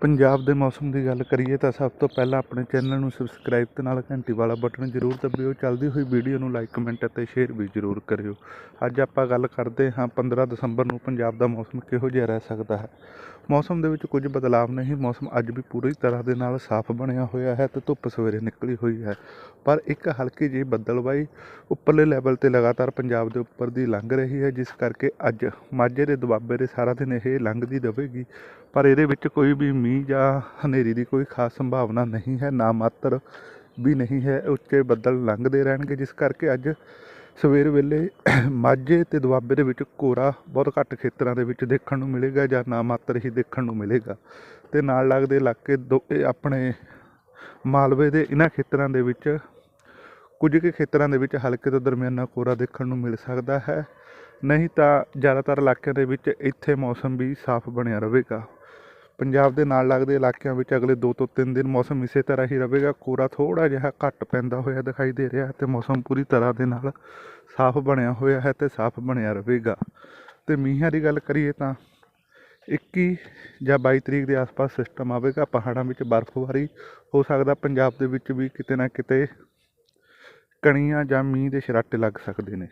ਪੰਜਾਬ ਦੇ ਮੌਸਮ ਦੀ ਗੱਲ ਕਰੀਏ ਤਾਂ ਸਭ ਤੋਂ ਪਹਿਲਾਂ ਆਪਣੇ ਚੈਨਲ ਨੂੰ ਸਬਸਕ੍ਰਾਈਬ ਤੇ ਨਾਲ ਘੰਟੀ ਵਾਲਾ ਬਟਨ ਜ਼ਰੂਰ ਦਬਾਇਓ ਚੱਲਦੀ ਹੋਈ ਵੀਡੀਓ ਨੂੰ ਲਾਈਕ ਕਮੈਂਟ ਅਤੇ ਸ਼ੇਅਰ ਵੀ ਜ਼ਰੂਰ ਕਰਿਓ। ਅੱਜ ਆਪਾਂ ਗੱਲ ਕਰਦੇ ਹਾਂ 15 ਦਸੰਬਰ ਨੂੰ ਪੰਜਾਬ ਦਾ ਮੌਸਮ ਕਿਹੋ ਜਿਹਾ ਰਹਿ ਸਕਦਾ ਹੈ। ਮੌਸਮ ਦੇ ਵਿੱਚ ਕੁਝ ਬਦਲਾਅ ਨਹੀਂ, ਮੌਸਮ ਅੱਜ ਵੀ ਪੂਰੀ ਤਰ੍ਹਾਂ ਦੇ ਨਾਲ ਸਾਫ਼ ਬਣਿਆ ਹੋਇਆ ਹੈ ਤੇ ਧੁੱਪ ਸਵੇਰੇ ਨਿਕਲੀ ਹੋਈ ਹੈ। ਪਰ ਇੱਕ ਹਲਕੀ ਜਿਹੀ ਬੱਦਲਬਾਈ ਉੱਪਰਲੇ ਲੈਵਲ ਤੇ ਲਗਾਤਾਰ ਪੰਜਾਬ ਦੇ ਉੱਪਰ ਦੀ ਲੰਘ ਰਹੀ ਹੈ, ਜਿਸ ਕਰਕੇ ਅੱਜ ਮਾਝੇ ਦੇ ਦੁਆਬੇ ਦੇ ਸਾਰਾ ਦਿਨ ਇਹ ਲੰਘਦੀ ਰਹੇਗੀ। ਪਰ ਇਹਦੇ ਵਿੱਚ ਕੋਈ ਵੀ ਮੀਂਹ ਜਾਂ ਹਨੇਰੀ ਦੀ ਕੋਈ ਖਾਸ ਸੰਭਾਵਨਾ ਨਹੀਂ ਹੈ, ਨਾ ਮਾਤਰ ਵੀ ਨਹੀਂ ਹੈ, ਉੱਚੇ ਬੱਦਲ ਲੰਘਦੇ ਰਹਿਣਗੇ, ਜਿਸ ਕਰਕੇ ਅੱਜ ਸਵੇਰ ਵੇਲੇ ਮਾਝੇ ਤੇ ਦੁਆਬੇ ਦੇ ਵਿੱਚ ਕੋਰਾ ਬਹੁਤ ਘੱਟ ਖੇਤਰਾਂ ਦੇ ਵਿੱਚ ਦੇਖਣ ਨੂੰ ਮਿਲੇਗਾ ਜਾਂ ਨਾ ਮਾਤਰ ਹੀ ਦੇਖਣ ਨੂੰ ਮਿਲੇਗਾ। ਤੇ ਨਾਲ ਲੱਗਦੇ ਇਲਾਕੇ ਦੋ, ਇਹ ਆਪਣੇ ਮਾਲਵੇ ਦੇ ਇਹਨਾਂ ਖੇਤਰਾਂ ਦੇ ਵਿੱਚ, ਕੁਝ ਕੁ ਖੇਤਰਾਂ ਦੇ ਵਿੱਚ ਹਲਕੇ ਤੋਂ ਦਰਮਿਆਨਾ ਕੋਰਾ ਦੇਖਣ ਨੂੰ ਮਿਲ ਸਕਦਾ ਹੈ। ਨਹੀਂ ਤਾਂ ਜ਼ਿਆਦਾਤਰ ਇਲਾਕਿਆਂ ਦੇ ਵਿੱਚ ਇੱਥੇ ਮੌਸਮ ਵੀ ਸਾਫ਼ ਬਣਿਆ ਰਹੇਗਾ। ਪੰਜਾਬ ਦੇ ਨਾਲ ਲੱਗਦੇ ਇਲਾਕਿਆਂ ਵਿੱਚ ਅਗਲੇ 2 ਤੋਂ 3 ਦਿਨ ਮੌਸਮ ਇਸੇ ਤਰ੍ਹਾਂ ਹੀ ਰਹੇਗਾ। ਕੋਰਾ ਥੋੜਾ ਜਿਹਾ ਘੱਟ ਪੈਂਦਾ ਹੋਇਆ ਦਿਖਾਈ ਦੇ ਰਿਹਾ ਹੈ ਤੇ ਮੌਸਮ ਪੂਰੀ ਤਰ੍ਹਾਂ ਦੇ ਨਾਲ ਸਾਫ਼ ਬਣਿਆ ਹੋਇਆ ਹੈ ਤੇ ਸਾਫ਼ ਬਣਿਆ ਰਹੇਗਾ। ਤੇ ਮੀਂਹਾਂ ਦੀ ਗੱਲ ਕਰੀਏ ਤਾਂ 21 ਜਾਂ 22 ਤਰੀਕ ਦੇ ਆਸ-ਪਾਸ ਸਿਸਟਮ ਆਵੇਗਾ। ਪਹਾੜਾਂ ਵਿੱਚ ਬਰਫ਼ਬਾਰੀ ਹੋ ਸਕਦਾ, ਪੰਜਾਬ ਦੇ ਵਿੱਚ ਵੀ ਕਿਤੇ ਨਾ ਕਿਤੇ ਕਣੀਆਂ ਜਾਂ ਮੀਂਹ ਦੇ ਛਰਾਟੇ ਲੱਗ ਸਕਦੇ ਨੇ।